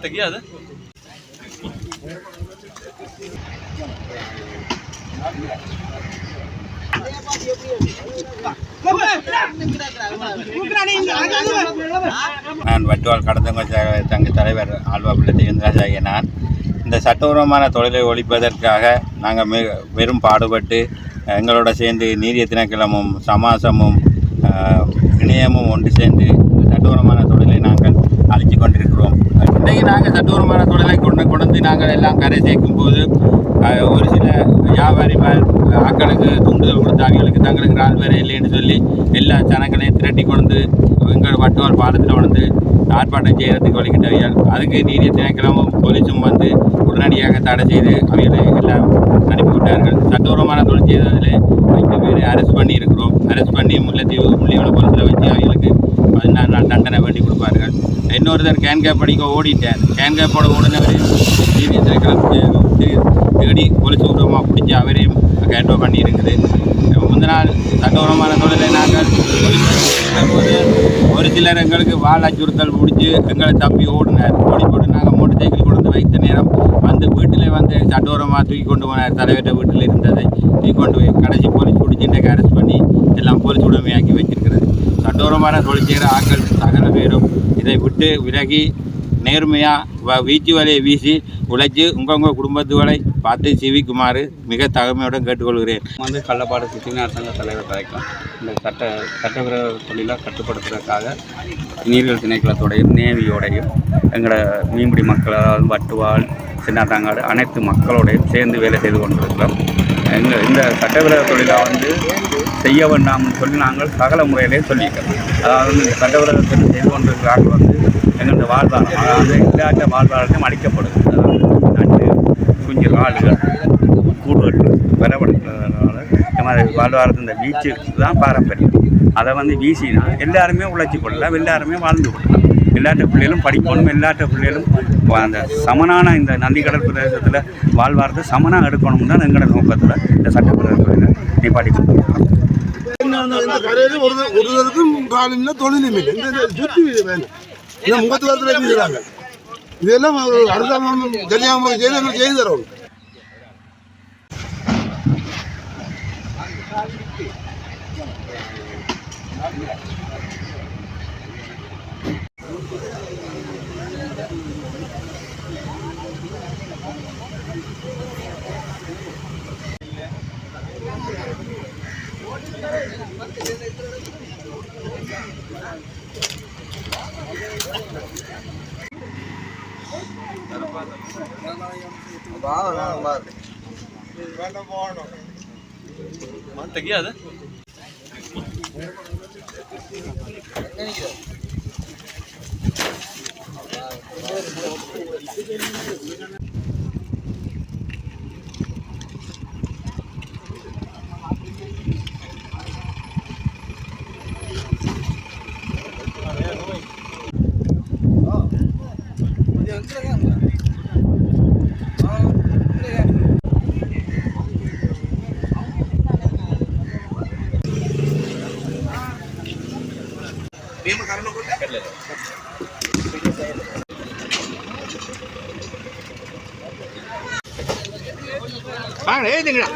ತೆಗಿಯ ಅದು நான் வட்டுவால் கடந்தவங்க ச- சங்க தலைவர் ஆல்வா பிள்ளை தேவேந்திராஜாகிய நான் இந்த சட்டபூர்வமான தொழிலை ஒழிப்பதற்காக நாங்கள் மிக பெரும் பாடுபட்டு எங்களோட சேர்ந்து நீதிய திணைக்களமும் சமாசமும் ஆஹ், இணையமும் ஒன்று சேர்ந்து இந்த சட்டபூர்வமான தொழிலை நாங்கள் அழித்து கொண்டிருக்கிறோம் இன்றைக்கு நாங்கள் சட்டூரமான தொழிலை கொண்டு கொண்டு வந்து நாங்கள் எல்லாம் கரை சேர்க்கும் போது ஒரு சில வியாபாரி ஆக்களுக்கு தூண்டுதல் கொடுத்து அவங்களுக்கு தங்களுக்கு நாள் வேறு இல்லைன்னு சொல்லி எல்லா ஜனங்களையும் திரட்டி கொண்டு எங்கள் வட்டுவால் பாலத்தில் வந்து ஆர்ப்பாட்டம் செய்கிறதுக்கு வழிகிட்டார்கள் அதுக்கு நீதி திணைக்களமும் போலீஸும் வந்து உடனடியாக தடை செய்து அவர்களை எல்லாம் அனுப்பிவிட்டார்கள். சட்டபூர்வமான தொழில் செய்ததில் ஐந்து பேரை அரெஸ்ட் பண்ணி இருக்கிறோம் அரெஸ்ட் பண்ணி முல்லைத்தீவு முள்ளிவள போலீஸில் வச்சு அவங்களுக்கு பதினாறு நாள் தண்டனை வேண்டி கொடுப்பார்கள். இன்னொருத்தர் கேன் கேப் படிக்க ஓடிட்டேன். கேன் கேப்போட ஓடினவர் நீதி திணைக்களம் தேடி போலீஸ் விடுவோமா பிடிச்சி அவரையும் கேட்டோ பண்ணி இருக்குது முந்தின நாள் தொழிலை நாங்கள் போது ஒரு சிலர் எங்களுக்கு வால் அச்சுறுத்தல் பிடிச்சி எங்களை தப்பி ஓடினார். ஓடி போட்டு நாங்கள் மோட்டர் சைக்கிள் கொண்டு வைத்த நேரம் வந்து வீட்டில் வந்து சட்டோரமாக தூக்கி கொண்டு போனார். தலைவர்கிட்ட வீட்டில் இருந்ததை தூக்கி கொண்டு போய் கடைசி போலீஸ் பிடிச்சி அரெஸ்ட் பண்ணி எல்லாம் போலீஸ் உடமையாக்கி வச்சிருக்கிறது. சட்டோரமான தொழில் செய்கிற ஆட்கள் சகல பேரும் இதை விட்டு விலகி நேர்மையாக வீச்சு வலையை வீசி உழைச்சி உங்கள் உங்கள் குடும்பத்துகளை பார்த்து சிவிக்குமாறு மிக தகமையுடன் கேட்டுக்கொள்கிறேன். வந்து கள்ளப்பாடு சித்தினார் சங்க தலைவர் தலைக்கும். இந்த சட்ட சட்டவிரோத தொழிலை கட்டுப்படுத்துறதுக்காக நீர்கள் திணைக்களத்தோடையும் நேவியோடையும் எங்களோட மீன்பிடி மக்கள் அதாவது வட்டுவாள் சின்னாத்தாங்காடு அனைத்து மக்களோடையும் சேர்ந்து வேலை செய்து கொண்டிருக்கிறோம். எங்கள் இந்த சட்டவிரோத தொழிலை வந்து செய்ய வேண்டாம்னு சொல்லி நாங்கள் சகல முறையிலே சொல்லிட்டோம். அதாவது இந்த சட்டவிரோத தொழில் செய்து கொண்டிருக்கிறார்கள் வந்து எங்களுடைய வாழ்வாரம் அதாவது இல்லாத வாழ்வாரத்தையும் அளிக்கப்படுது அதாவது நண்டு குஞ்சு ஆளுகள் கூடுதல் வரப்படுறதுனால இந்த மாதிரி வாழ்வாரத்து இந்த பீச்சு தான் பாரம்பரியம். அதை வந்து வீசினா எல்லாருமே உழைச்சி கொள்ளலாம் எல்லாருமே வாழ்ந்து கொள்ளலாம். எல்லாட்ட பிள்ளைகளும் படிக்கணும் எல்லாட்ட பிள்ளைகளும் அந்த சமனான இந்த நந்திக்கடல் பிரதேசத்தில் வாழ்வாரத்தை சமனாக எடுக்கணும் தான் எங்களோட நோக்கத்தில் இந்த சட்டப்பிரதேசத்தில் நிப்பாட்டி கொடுத்துருக்கோம். இந்த ஒரு ஒருவருக்கும் காலில் தொழிலும் இல்லை இந்த சுற்றி வேணும் இந்த இதெல்லாம் அரசாங்கம் செய்து எங்களுக்கு செய்து தெரியாது Thank you. మేము కరెంట్ కూడా ఎక్కర్లేదు ఏం తింగడా